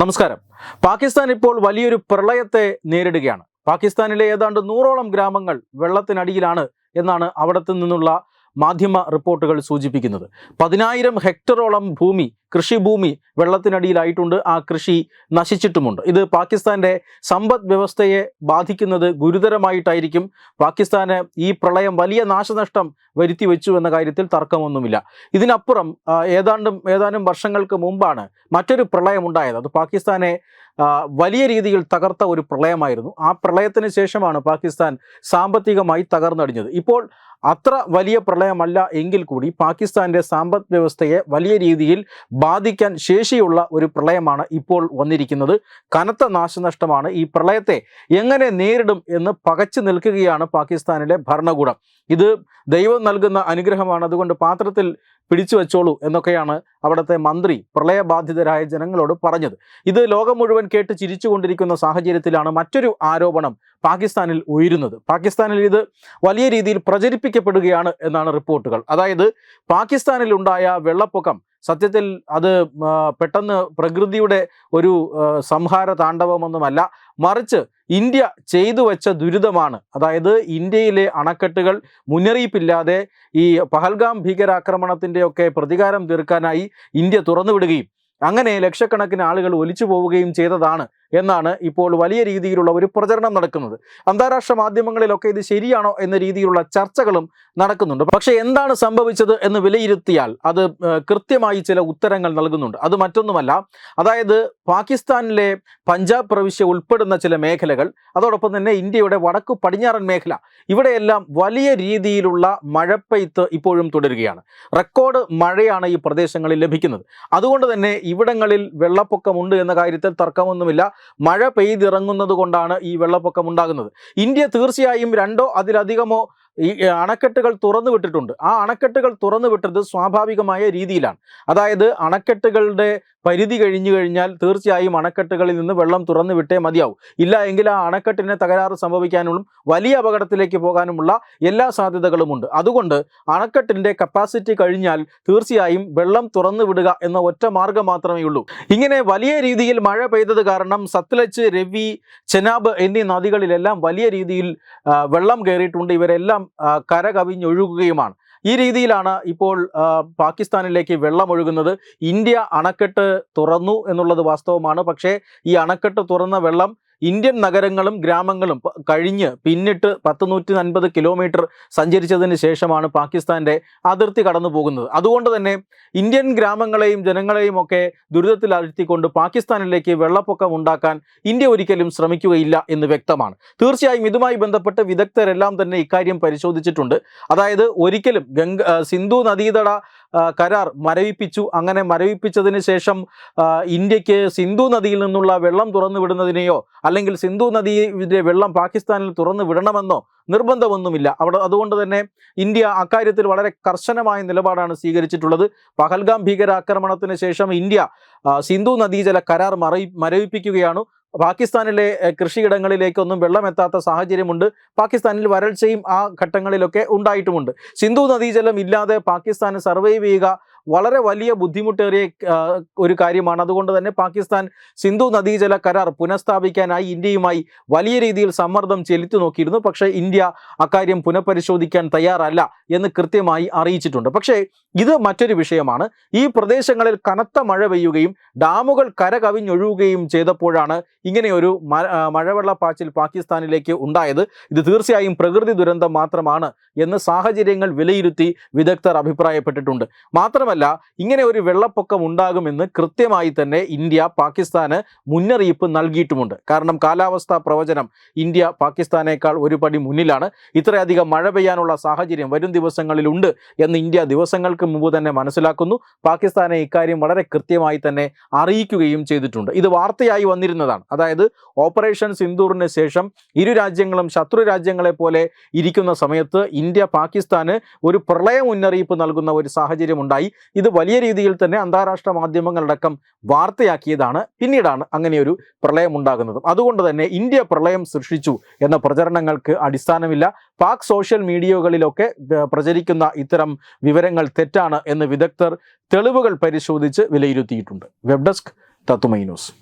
നമസ്കാരം. പാകിസ്ഥാൻ ഇപ്പോൾ വലിയൊരു പ്രളയത്തെ നേരിടുകയാണ്. പാകിസ്ഥാനിലെ ഏതാണ്ട് നൂറോളം ഗ്രാമങ്ങൾ വെള്ളത്തിനടിയിലാണ് എന്നാണ് അവിടത്തു നിന്നുള്ള മാധ്യമ റിപ്പോർട്ടുകൾ സൂചിപ്പിക്കുന്നത്. പതിനായിരം ഹെക്ടറോളം ഭൂമി കൃഷിഭൂമി വെള്ളത്തിനടിയിലായിട്ടുണ്ട്. ആ കൃഷി നശിച്ചിട്ടുമുണ്ട്. ഇത് പാകിസ്ഥാന്റെ സമ്പദ് വ്യവസ്ഥയെ ബാധിക്കുന്നത് ഗുരുതരമായിട്ടായിരിക്കും. പാകിസ്ഥാന് ഈ പ്രളയം വലിയ നാശനഷ്ടം വരുത്തി വെച്ചു എന്ന കാര്യത്തിൽ തർക്കമൊന്നുമില്ല. ഇതിനപ്പുറം ഏതാണ്ടും ഏതാനും വർഷങ്ങൾക്ക് മുമ്പാണ് മറ്റൊരു പ്രളയം ഉണ്ടായത് അത് പാകിസ്ഥാനെ വലിയ രീതിയിൽ തകർത്ത ഒരു പ്രളയമായിരുന്നു. ആ പ്രളയത്തിന് ശേഷമാണ് പാകിസ്ഥാൻ സാമ്പത്തികമായി തകർന്നടിഞ്ഞത്. ഇപ്പോൾ അത്ര വലിയ പ്രളയമല്ല എങ്കിൽ കൂടി പാകിസ്ഥാന്റെ സമ്പദ് വ്യവസ്ഥയെ വലിയ രീതിയിൽ ബാധിക്കാൻ ശേഷിയുള്ള ഒരു പ്രളയമാണ് ഇപ്പോൾ വന്നിരിക്കുന്നത്. കനത്ത നാശനഷ്ടമാണ് ഈ പ്രളയത്തെ എങ്ങനെ നേരിടും എന്ന് പകച്ചു നിൽക്കുകയാണ് പാകിസ്ഥാനിലെ ഭരണകൂടം. ഇത് ദൈവം നൽകുന്ന അനുഗ്രഹമാണ്. അതുകൊണ്ട് പാത്രത്തിൽ പിടിച്ചു വെച്ചോളൂ എന്നൊക്കെയാണ് അവിടുത്തെ മന്ത്രി പ്രളയബാധിതരായ ജനങ്ങളോട് പറഞ്ഞത്. ഇത് ലോകം മുഴുവൻ കേട്ട് ചിരിച്ചുകൊണ്ടിരിക്കുന്ന സാഹചര്യത്തിലാണ് മറ്റൊരു ആരോപണം പാകിസ്ഥാനിൽ ഉയരുന്നത്. പാകിസ്ഥാനിൽ ഇത് വലിയ രീതിയിൽ പ്രചരിപ്പിക്കപ്പെടുകയാണ് എന്നാണ് റിപ്പോർട്ടുകൾ. അതായത് പാകിസ്ഥാനിൽ ഉണ്ടായ വെള്ളപ്പൊക്കം സത്യത്തിൽ അത് പെട്ടെന്ന് പ്രകൃതിയുടെ ഒരു സംഹാര താണ്ഡവമൊന്നുമല്ല മറിച്ച് ഇന്ത്യ ചെയ്തു വെച്ച ദുരിതമാണ്. അതായത് ഇന്ത്യയിലെ അണക്കെട്ടുകൾ മുന്നറിയിപ്പില്ലാതെ ഈ പഹൽഗാം ഭീകരാക്രമണത്തിന്റെയൊക്കെ പ്രതികാരം തീർക്കാനായി ഇന്ത്യ തുറന്നുവിടുകയും അങ്ങനെ ലക്ഷക്കണക്കിന് ആളുകൾ ഒലിച്ചു പോവുകയും ചെയ്തതാണ് എന്നാണ് ഇപ്പോൾ വലിയ രീതിയിലുള്ള ഒരു പ്രചരണം നടക്കുന്നത്. അന്താരാഷ്ട്ര മാധ്യമങ്ങളിലൊക്കെ ഇത് ശരിയാണോ എന്ന രീതിയിലുള്ള ചർച്ചകളും നടക്കുന്നുണ്ട്. പക്ഷേ എന്താണ് സംഭവിച്ചത് എന്ന് വിലയിരുത്തിയാൽ അത് കൃത്യമായി ചില ഉത്തരങ്ങൾ നൽകുന്നുണ്ട്. അത് മറ്റൊന്നുമല്ല. അതായത് പാകിസ്ഥാനിലെ പഞ്ചാബ് പ്രവിശ്യ ഉൾപ്പെടുന്ന ചില മേഖലകൾ അതോടൊപ്പം തന്നെ ഇന്ത്യയുടെ വടക്ക് പടിഞ്ഞാറൻ മേഖല ഇവിടെയെല്ലാം വലിയ രീതിയിലുള്ള മഴപ്പെയ്ത്ത് ഇപ്പോഴും തുടരുകയാണ്. റെക്കോർഡ് മഴയാണ് ഈ പ്രദേശങ്ങളിൽ ലഭിക്കുന്നത്. അതുകൊണ്ട് തന്നെ ഇവിടങ്ങളിൽ വെള്ളപ്പൊക്കമുണ്ട് എന്ന കാര്യത്തിൽ തർക്കമൊന്നുമില്ല. മഴ പെയ്തിറങ്ങുന്നത് കൊണ്ടാണ് ഈ വെള്ളപ്പൊക്കം ഉണ്ടാകുന്നത്. ഇന്ത്യ തീർച്ചയായും രണ്ടോ അതിലധികമോ ഈ അണക്കെട്ടുകൾ തുറന്നു വിട്ടിട്ടുണ്ട്. ആ അണക്കെട്ടുകൾ തുറന്നു വിട്ടത് സ്വാഭാവികമായ രീതിയിലാണ്. അതായത് അണക്കെട്ടുകളുടെ പരിധി കഴിഞ്ഞു കഴിഞ്ഞാൽ തീർച്ചയായും അണക്കെട്ടുകളിൽ നിന്ന് വെള്ളം തുറന്നു വിട്ടേ മതിയാവും. ഇല്ല എങ്കിൽ ആ അണക്കെട്ടിനെ തകരാറ് സംഭവിക്കാനുള്ള വലിയ അപകടത്തിലേക്ക് പോകാനുമുള്ള എല്ലാ സാധ്യതകളുമുണ്ട്. അതുകൊണ്ട് അണക്കെട്ടിന്റെ കപ്പാസിറ്റി കഴിഞ്ഞാൽ തീർച്ചയായും വെള്ളം തുറന്നു വിടുക എന്ന ഒറ്റ മാർഗം മാത്രമേ ഉള്ളൂ. ഇങ്ങനെ വലിയ രീതിയിൽ മഴ പെയ്തത് കാരണം സത്ലജ് രവി ചെനാബ് എന്നീ നദികളിലെല്ലാം വലിയ രീതിയിൽ വെള്ളം കയറിയിട്ടുണ്ട്. ഇവരെല്ലാം ആ, കരകവിഞ്ഞൊഴുകുകയുമാണ്. ഈ രീതിയിലാണ് ഇപ്പോൾ പാകിസ്ഥാനിലേക്ക് വെള്ളം ഒഴുകുന്നത് ഇന്ത്യ അണക്കെട്ട് തുറന്നു എന്നുള്ളത് വാസ്തവമാണ്. പക്ഷേ ഈ അണക്കെട്ട് തുറന്ന വെള്ളം ഇന്ത്യൻ നഗരങ്ങളും ഗ്രാമങ്ങളും കഴിഞ്ഞ് പിന്നിട്ട് പത്ത് നൂറ്റി അൻപത് കിലോമീറ്റർ സഞ്ചരിച്ചതിന് ശേഷമാണ് പാകിസ്ഥാന്റെ അതിർത്തി കടന്നു പോകുന്നത് അതുകൊണ്ട് തന്നെ ഇന്ത്യൻ ഗ്രാമങ്ങളെയും ജനങ്ങളെയും ഒക്കെ ദുരിതത്തിൽ അതിർത്തിക്കൊണ്ട് പാകിസ്ഥാനിലേക്ക് വെള്ളപ്പൊക്കം ഉണ്ടാക്കാൻ ഇന്ത്യ ഒരിക്കലും ശ്രമിക്കുകയില്ല എന്ന് വ്യക്തമാണ്. തീർച്ചയായും ഇതുമായി ബന്ധപ്പെട്ട് വിദഗ്ധരെല്ലാം തന്നെ ഇക്കാര്യം പരിശോധിച്ചിട്ടുണ്ട്. അതായത് ഒരിക്കലും ഗംഗ സിന്ധു നദീതട കരാർ മരവിപ്പിച്ചു. അങ്ങനെ മരവിപ്പിച്ചതിന് ശേഷം ഇന്ത്യയ്ക്ക് സിന്ധു നദിയിൽ നിന്നുള്ള വെള്ളം തുറന്നു വിടുന്നതിനെയോ അല്ലെങ്കിൽ സിന്ധു നദിയുടെ വെള്ളം പാകിസ്ഥാനിൽ തുറന്നു വിടണമെന്നോ നിർബന്ധമൊന്നുമില്ല. അവിടെ അതുകൊണ്ട് തന്നെ ഇന്ത്യ അക്കാര്യത്തിൽ വളരെ കർശനമായ നിലപാടാണ് സ്വീകരിച്ചിട്ടുള്ളത്. പഹൽഗാം ഭീകരാക്രമണത്തിന് ശേഷം ഇന്ത്യ സിന്ധു സിന്ധു നദീജല കരാർ മറയി മരവിപ്പിക്കുകയാണ്. പാകിസ്ഥാനിലെ കൃഷിയിടങ്ങളിലേക്കൊന്നും വെള്ളമെത്താത്ത സാഹചര്യമുണ്ട്. പാകിസ്ഥാനിൽ വരൾച്ചയും ആ ഘട്ടങ്ങളിലൊക്കെ ഉണ്ടായിട്ടുമുണ്ട്. സിന്ധു നദീജലം ഇല്ലാതെ പാകിസ്ഥാന് സർവൈവ് ചെയ്യുക വളരെ വലിയ ബുദ്ധിമുട്ടേറിയ ഒരു കാര്യമാണ്. അതുകൊണ്ട് തന്നെ പാകിസ്ഥാൻ സിന്ധു നദീജല കരാർ പുനഃസ്ഥാപിക്കാനായി ഇന്ത്യയുമായി വലിയ രീതിയിൽ സമ്മർദ്ദം ചെലുത്തി നോക്കിയിരുന്നു. പക്ഷേ ഇന്ത്യ അക്കാര്യം പുനഃപരിശോധിക്കാൻ തയ്യാറല്ല എന്ന് കൃത്യമായി അറിയിച്ചിട്ടുണ്ട്. പക്ഷേ ഇത് മറ്റൊരു വിഷയമാണ്. ഈ പ്രദേശങ്ങളിൽ കനത്ത മഴ പെയ്യുകയും ഡാമുകൾ കരകവിഞ്ഞൊഴുകുകയും ചെയ്തപ്പോഴാണ് ഇങ്ങനെയൊരു മ- ആ, മഴവെള്ളപ്പാച്ചിൽ പാകിസ്ഥാനിലേക്ക് ഉണ്ടായത്. ഇത് തീർച്ചയായും പ്രകൃതി ദുരന്തം മാത്രമാണ് എന്ന് സാഹചര്യങ്ങൾ വിലയിരുത്തി വിദഗ്ധർ അഭിപ്രായപ്പെട്ടിട്ടുണ്ട്. മാത്രമല്ല ഇങ്ങനെ ഒരു വെള്ളപ്പൊക്കം ഉണ്ടാകുമെന്ന് കൃത്യമായി തന്നെ ഇന്ത്യ പാകിസ്ഥാന് മുന്നറിയിപ്പ് നൽകിയിട്ടുമുണ്ട്. കാരണം കാലാവസ്ഥാ പ്രവചനം ഇന്ത്യ പാകിസ്ഥാനേക്കാൾ ഒരു പടി മുന്നിലാണ്. ഇത്രയധികം മഴ പെയ്യാനുള്ള സാഹചര്യം വരും ദിവസങ്ങളിലുണ്ട് എന്ന് ഇന്ത്യ ദിവസങ്ങൾക്ക് മുമ്പ് തന്നെ മനസ്സിലാക്കുന്നു. പാകിസ്ഥാനെ ഇക്കാര്യം വളരെ കൃത്യമായി തന്നെ അറിയിക്കുകയും ചെയ്തിട്ടുണ്ട്. ഇത് വാർത്തയായി വന്നിരുന്നതാണ്. അതായത് ഓപ്പറേഷൻ സിന്ദൂറിന് ശേഷം ഇരു രാജ്യങ്ങളും ശത്രു രാജ്യങ്ങളെ പോലെ ഇരിക്കുന്ന സമയത്ത് ഇന്ത്യ പാകിസ്ഥാന് ഒരു പ്രളയ മുന്നറിയിപ്പ് നൽകുന്ന ഒരു സാഹചര്യം ഉണ്ടായി. ഇത് വലിയ രീതിയിൽ തന്നെ അന്താരാഷ്ട്ര മാധ്യമങ്ങളടക്കം വാർത്തയാക്കിയതാണ്. പിന്നീടാണ് അങ്ങനെയൊരു പ്രളയം ഉണ്ടാകുന്നതും അതുകൊണ്ട് തന്നെ ഇന്ത്യ പ്രളയം സൃഷ്ടിച്ചു എന്ന പ്രചരണങ്ങൾക്ക് അടിസ്ഥാനമില്ല. പാക് സോഷ്യൽ മീഡിയകളിലൊക്കെ പ്രചരിക്കുന്ന ഇത്തരം വിവരങ്ങൾ തെറ്റാണ് എന്ന് വിദഗ്ധർ തെളിവുകൾ പരിശോധിച്ച് വിലയിരുത്തിയിട്ടുണ്ട്. വെബ് ഡെസ്ക് തത്തുമൈ ന്യൂസ്.